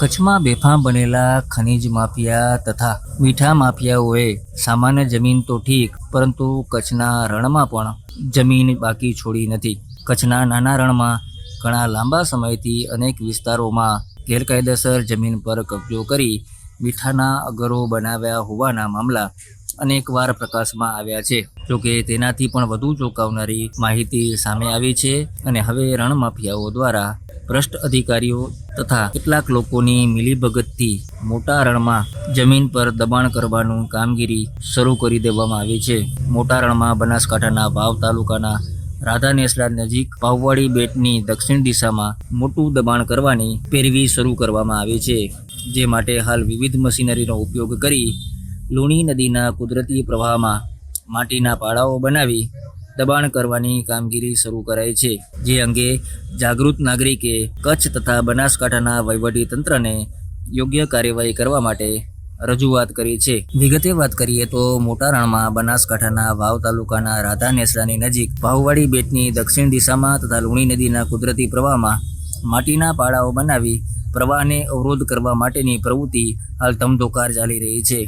કચ્છમાં બેફામ બનેલા ખનીજ માફિયા તથા મીઠા માફિયાઓએ સામાન્ય જમીન તો ઠીક, પરંતુ કચ્છના રણમાં પણ જમીન બાકી છોડી નથી. કચ્છના નાના રણમાં ઘણા લાંબા સમયથી અનેક વિસ્તારોમાં ગેરકાયદેસર જમીન પર કબજો કરી મીઠાના અગરો બનાવ્યા હોવાના મામલા અનેકવાર પ્રકાશમાં આવ્યા છે. જોકે તેનાથી પણ વધુ ચોંકાવનારી માહિતી સામે આવી છે અને હવે રણ માફિયાઓ દ્વારા ભ્રષ્ટ અધિકારીઓ તથા કેટલાક લોકોની મિલીભગતથી મોટા રણમાં જમીન પર દબાણ કરવાનું કામગીરી શરૂ કરી દેવામાં આવી છે. મોટા રણમાં બનાસકાંઠાના વાવ તાલુકાના રાધાનેસલા નજીક પાવવાડી બેટની દક્ષિણ દિશામાં મોટું દબાણ કરવાની પેરવી શરૂ કરવામાં આવી છે. જે માટે હાલ વિવિધ મશીનરીનો ઉપયોગ કરી લુણી નદીના કુદરતી પ્રવાહમાં માટીના પાડાઓ બનાવી દબાણ કરવાની કામગીરી શરૂ કરાઈ છે, જે અંગે જાગૃત નાગરિકે કચ્છ તથા બનાસકાંઠાના વહીવટી તંત્રને યોગ્ય કાર્યવાહી કરવા માટે રજૂઆત કરી છે. વિગતે વાત કરીએ તો મોટા રણમાં બનાસકાંઠાના વાવ તાલુકાના રાધા નેસડાની નજીક ભાવવાડી બેટની દક્ષિણ દિશામાં તથા લુણી નદીના કુદરતી પ્રવાહમાં માટીના પાડાઓ બનાવી પ્રવાહને અવરોધ કરવા માટેની પ્રવૃત્તિ હાલ ધમધોકાર ચાલી રહી છે.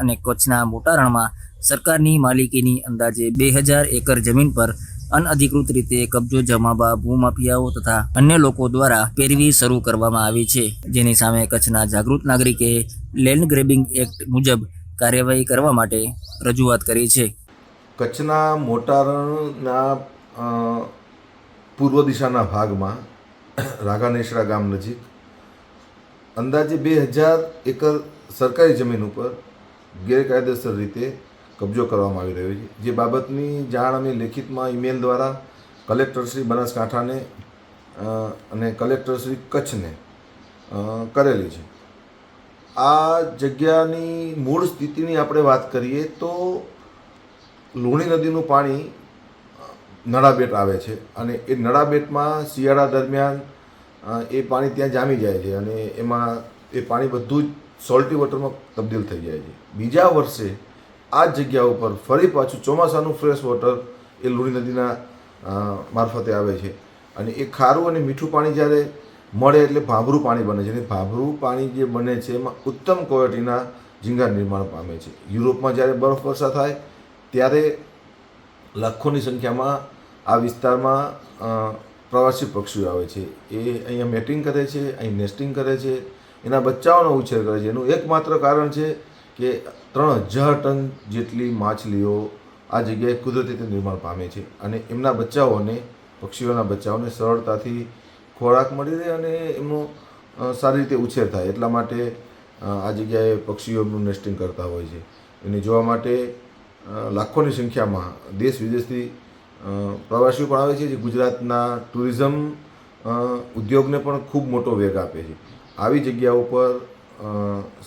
અને કચ્છના મોટા રણમાં સરકારની માલિકીની અંદાજે બે હજાર એકર જમીન પર અનઅધિકૃત રીતે કબજો જમાવવા ભૂમાફિયાઓ તથા અન્ય લોકો દ્વારા પેરવી શરૂ કરવામાં આવી છે. જેની સામે કચ્છના જાગૃત નાગરિકે લેન્ડ ગ્રેબિંગ એક્ટ મુજબ કાર્યવાહી કરવા માટે રજૂઆત કરી છે. કચ્છના મોટારણના પૂર્વ દિશાના ભાગમાં રાઘાનેશરા ગામ નજીક અંદાજે બે હજાર એકર સરકારી જમીન ઉપર ગેરકાયદેસર રીતે કબજો કરવામાં આવી રહ્યો છે. જે બાબતની જાણ અમે લેખિતમાં ઈમેલ દ્વારા કલેક્ટર શ્રી બનાસકાંઠાને અને કલેક્ટર શ્રી કચ્છને કરેલી છે. આ જગ્યાની મૂળ સ્થિતિની આપણે વાત કરીએ તો લુણી નદીનું પાણી નળાબેટ આવે છે અને એ નળાબેટમાં શિયાળા દરમિયાન એ પાણી ત્યાં જામી જાય છે અને એમાં એ પાણી બધું જ સોલ્ટી વોટરમાં તબદીલ થઈ જાય છે. બીજા વર્ષે આ જગ્યા ઉપર ફરી પાછું ચોમાસાનું ફ્રેશ વોટર એ લુણી નદીના મારફતે આવે છે. અને એ ખારું અને મીઠું પાણી જ્યારે મળે એટલે ભાભરું પાણી બને છે. અને ભાભરું પાણી જે બને છે, એમાં ઉત્તમ ક્વોલિટીના ઝીંગા નિર્માણ પામે છે. યુરોપમાં જ્યારે બરફ વર્ષા થાય, ત્યારે લાખોની સંખ્યામાં આ વિસ્તારમાં પ્રવાસી પક્ષીઓ આવે છે. એ અહીંયા મેટિંગ કરે છે, અહીં નેસ્ટિંગ કરે છે. એના બચ્ચાઓનો ઉછેર કરે છે. એનું એકમાત્ર કારણ છે કે ત્રણ હજાર ટન જેટલી માછલીઓ આ જગ્યાએ કુદરતી રીતે નિર્માણ પામે છે અને એમના બચ્ચાઓને, પક્ષીઓના બચ્ચાઓને સરળતાથી ખોરાક મળી રહે અને એમનો સારી રીતે ઉછેર થાય. એટલા માટે આ જગ્યાએ પક્ષીઓ એમનું નેસ્ટિંગ કરતા હોય છે. એને જોવા માટે લાખોની સંખ્યામાં દેશ વિદેશથી પ્રવાસીઓ પણ આવે છે, જે ગુજરાતના ટુરિઝમ ઉદ્યોગને પણ ખૂબ મોટો વેગ આપે છે. આવી જગ્યા ઉપર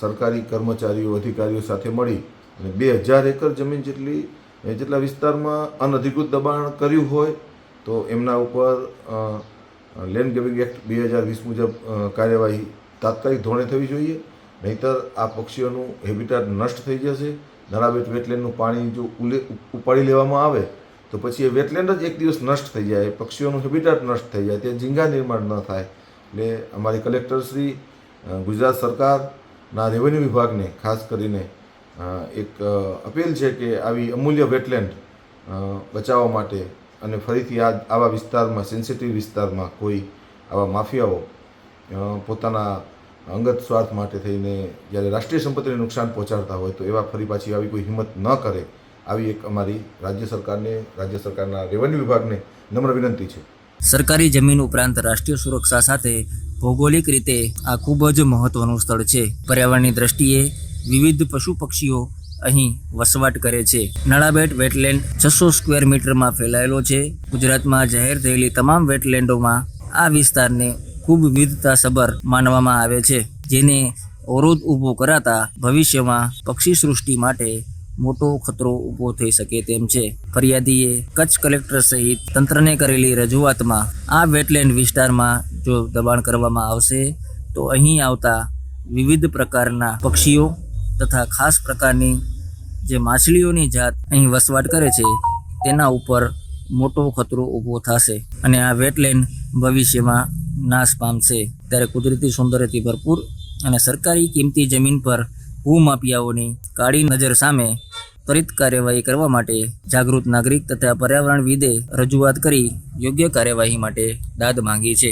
સરકારી કર્મચારીઓ, અધિકારીઓ સાથે મળી અને બે હજાર એકર જમીન જેટલી જેટલા વિસ્તારમાં અનધિકૃત દબાણ કર્યું હોય તો એમના ઉપર લેન્ડ ગેવિંગ એક્ટ બે હજાર વીસ મુજબ કાર્યવાહી તાત્કાલિક ધોરણે થવી જોઈએ. નહીતર આ પક્ષીઓનું હેબિટાટ નષ્ટ થઈ જશે. નળાબેટ વેટલેન્ડનું પાણી જો ઉલે, ઉપાડી લેવામાં આવે, તો પછી એ વેટલેન્ડ જ એક દિવસ નષ્ટ થઈ જાય. પક્ષીઓનું હેબિટાટ નષ્ટ થઈ જાય. ત્યાં ઝીંગા નિર્માણ ન થાય. એટલે અમારી કલેક્ટરશ્રી ગુજરાત સરકારના રેવન્યુ વિભાગને ખાસ કરીને એક અપીલ છે કે આવી અમૂલ્ય વેટલેન્ડ બચાવવા માટે અને ફરીથી આ, આવા વિસ્તારમાં સેન્સિટિવ વિસ્તારમાં કોઈ આવા માફિયાઓ પોતાના અંગત સ્વાર્થ માટે થઈને જ્યારે રાષ્ટ્રીય સંપત્તિને નુકસાન પહોંચાડતા હોય તો એવા ફરી પાછી આવી કોઈ હિંમત ન કરે, આવી એક અમારી રાજ્ય સરકારને, રાજ્ય સરકારના રેવન્યુ વિભાગને નમ્ર વિનંતી છે. સરકારી જમીન ઉપરાંત રાષ્ટ્રીય સુરક્ષા સાથે ભૌગોલિક રીતે આ ખૂબ જ મહત્વનું સ્થળ છે. પર્યાવરણની દ્રષ્ટિએ વિવિધ પશુ પક્ષીઓ અહીં વસવાટ કરે છે. નળાબેટ વેટલેન્ડ છસો સ્ક્વેર મીટરમાં ફેલાયેલો છે. ગુજરાતમાં જાહેર થયેલી તમામ વેટલેન્ડોમાં આ વિસ્તારને ખૂબ વિવિધતાસભર માનવામાં આવે છે, જેને અવરોધ ઊભો કરાતા ભવિષ્યમાં પક્ષી સૃષ્ટિ માટે મોટો ખતરો ઊભો થઈ શકે તેમ છે. ફરિયાદીએ કચ્છ કલેક્ટર સહિત તંત્રને કરેલી રજૂઆતમાં આ વેટલેન્ડ વિસ્તારમાં જો દબાણ કરવામાં આવશે, તો અહીં આવતા વિવિધ પ્રકારના પક્ષીઓ તથા ખાસ પ્રકારની જે માછલીઓની જાત અહીં વસવાટ કરે છે, તેના ઉપર મોટો ખતરો ઊભો થશે અને આ વેટલેન્ડ ભવિષ્યમાં નાશ પામશે. ત્યારે કુદરતી સૌંદર્યથી ભરપૂર અને સરકારી કિંમતી જમીન પર ભૂમાફિયાઓની કાળી નજર સામે ત્વરિત કાર્યવાહી કરવા માટે જાગૃત નાગરિક તથા પર્યાવરણવિદે રજૂઆત કરી યોગ્ય કાર્યવાહી માટે દાદ માંગી છે.